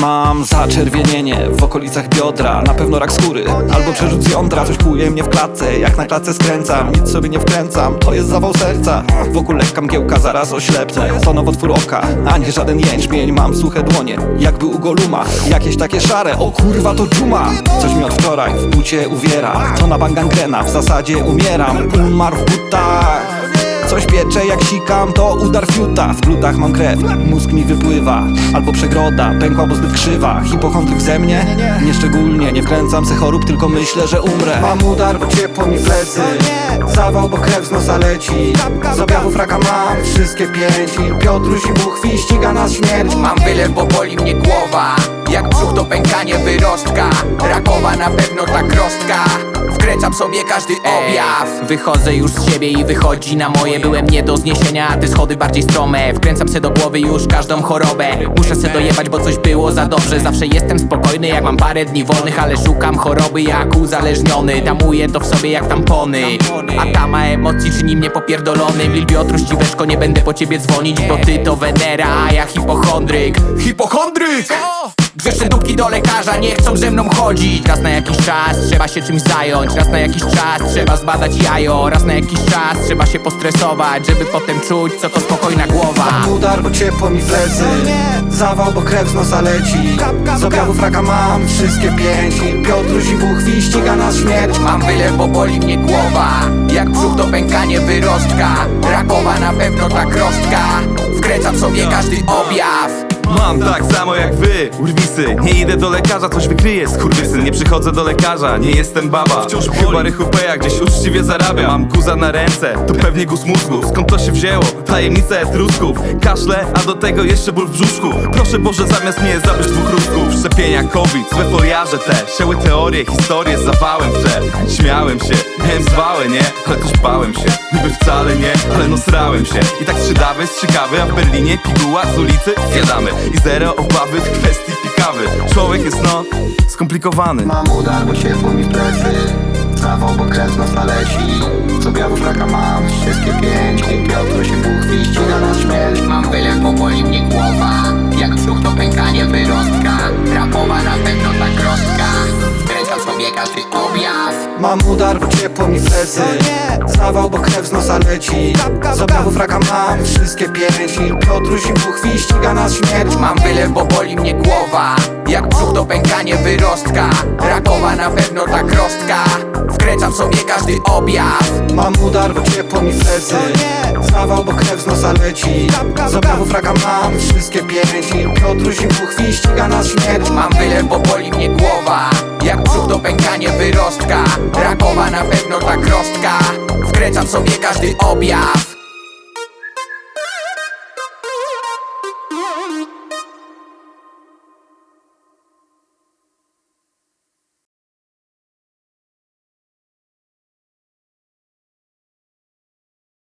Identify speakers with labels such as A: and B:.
A: Mam zaczerwienienie w okolicach biodra Na pewno rak skóry. Albo przerzut jądra Coś kłuje mnie w klatce, jak na klatce skręcam Nic sobie nie wkręcam, to jest zawał serca. Wokół lekka mgiełka, zaraz oślepnę. To nowotwór oka, a nie żaden jęczmień. Mam suche dłonie, jakby u Goluma. Jakieś takie szare, o kurwa to dżuma. Coś mi od wczoraj w bucie uwiera. To na bank gangrena, w zasadzie umieram. Umarł w butach Coś piecze jak sikam, to udar fiuta. W blutach mam krew, mózg mi wypływa. Albo przegroda, pękła, bo zbyt krzywa. Hipochondryk ze mnie? Nieszczególnie, nie wkręcam se chorób, tylko myślę, że umrę. Mam udar, bo ciepło mi plecy. Zawał, bo krew z nosa leci. Z objawów raka mam wszystkie pięć. I Piotruś i Buchwi ściga nas śmierć.
B: Mam wylew, bo boli mnie głowa Jak brzuch to pękanie wyrostka. Rakowa na pewno ta krostka Wkręcam sobie każdy objaw. Wychodzę już z siebie i wychodzi na moje. Byłem nie do zniesienia, a te schody bardziej strome. Wkręcam se do głowy już każdą chorobę. Muszę se dojebać, bo coś było za dobrze. Zawsze jestem spokojny, jak mam parę dni wolnych Ale szukam choroby jak uzależniony. Tamuję to w sobie jak tampony. A ta ma emocji czyni mnie popierdolony Wilbiotruś dziweczko, nie będę po ciebie dzwonić Bo ty to Wenera, a ja hipochondryk. Hipochondryk! Grzeszne dupki do lekarza nie chcą ze mną chodzić. Raz na jakiś czas trzeba się czymś zająć. Raz na jakiś czas trzeba zbadać jajo. Raz na jakiś czas trzeba się postresować Żeby potem czuć co to spokojna głowa.
A: Udar, bo ciepło mi plecy. Zawał, bo krew z nosa leci. Z objawów raka mam wszystkie pięć Piotruś i Buchwi ściga nas śmierć.
B: Mam wylew, bo boli mnie głowa. Jak brzuch to pękanie wyrostka. Rakowa na pewno ta krostka Wkręcam sobie każdy objaw
C: Mam tak samo jak wy, urwisy. Nie idę do lekarza, coś wykryję, skurwysyn Nie przychodzę do lekarza, nie jestem baba. Wciąż chyba rychupeja, gdzieś uczciwie zarabiam Mam guza na ręce, to pewnie guz mózgu. Skąd to się wzięło? Tajemnica etrusków Kaszle, a do tego jeszcze ból w brzuszku. Proszę Boże, zamiast mnie zabrać dwóch rusków. Szczepienia COVID, złe foliarze te. Siały teorie, historie z zawałem w tle Śmiałem się, miałem zwałę, nie? Ale też bałem się, niby wcale nie Ale no srałem się. I tak strzydawy, strzykawy, a w Berlinie piguła z ulicy. Zjadamy I zero obawy w kwestii pikawy. Człowiek jest no, skomplikowany.
D: Mam udar, bo ciepło mi plecy. Zawał, bo krew z nosa leci Z objawów raka mam wszystkie pięć. Piotruś i Buchwi ściga nas śmierć.
B: Mam wylew,
A: Mam udar, bo ciepło mi w plecy Zawał, bo krew z nosa leci. Z objawów raka mam wszystkie pięć Piotruś i Buchwi ściga nas śmierć.
B: Mam wylew, bo boli mnie głowa. Jak brzuch to pękanie wyrostka. Rakowa na pewno ta krostka Wkręcam sobie każdy objaw.
A: Mam udar, bo ciepło mi w plecy Zawał, bo krew z nosa leci. Z objawów raka mam wszystkie pięć Piotruś i Buchwi ściga nas śmierć.
B: Mam wylew, bo boli mnie głowa Jak brzuch to pękanie wyrostka Rakowa na pewno ta krostka Wkręcam sobie każdy objaw